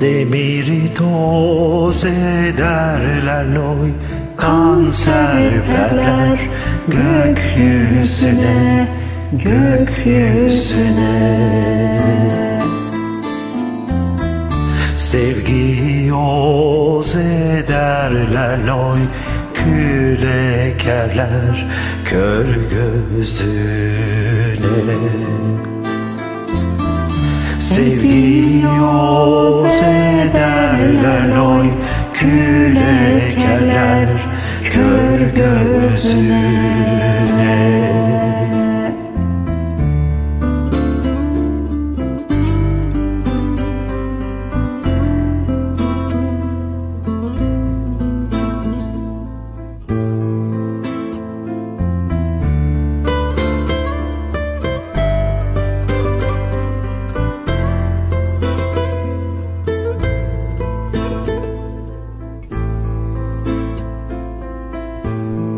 Demiri toz ederler loy Kanser verler gökyüzüne Gökyüzüne. Sevgi yoz ederler loy Kül ekerler kör gözüne Sevgi yoz ederler loy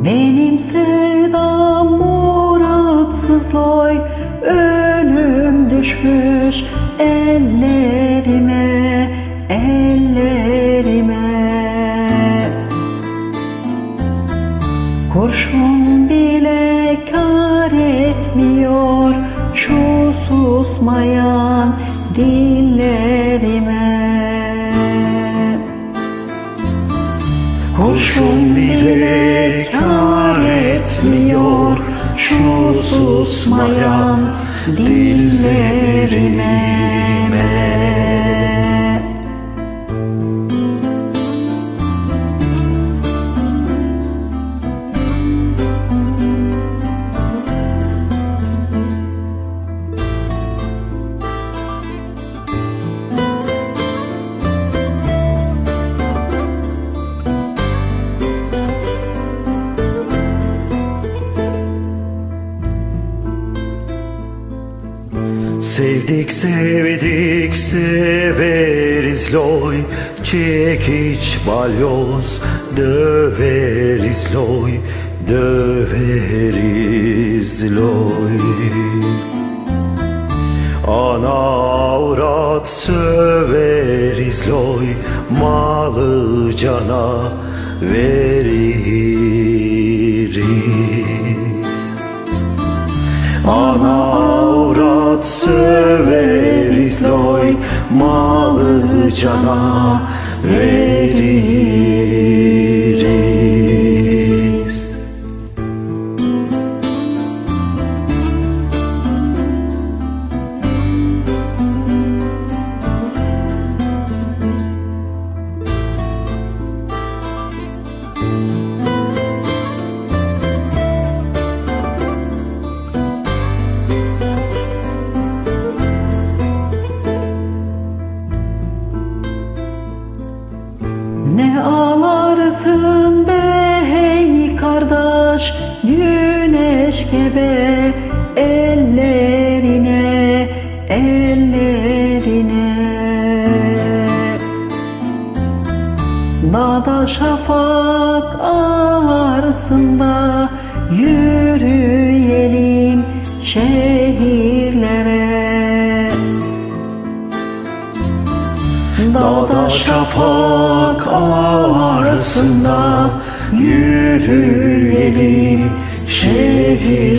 Benim sevdam muratsız loy Ölüm düşmüş ellerime Ellerime. Kurşun bile kar etmiyor Şu susmayan susmayan dillerime Sevdik sevdik severiz. Loy Çekiç balyoz. Döveriz loy Döveriz loy. Ana avrat söveriz loy. Malı cana veririz. Ana avrat söveriz loy Malı cana veririz gebe ellerine ellerine. Dağda şafak ağarsında Yürüyelim şehirlere. Dağda şafak ağrısında Yürüyelim şehirlere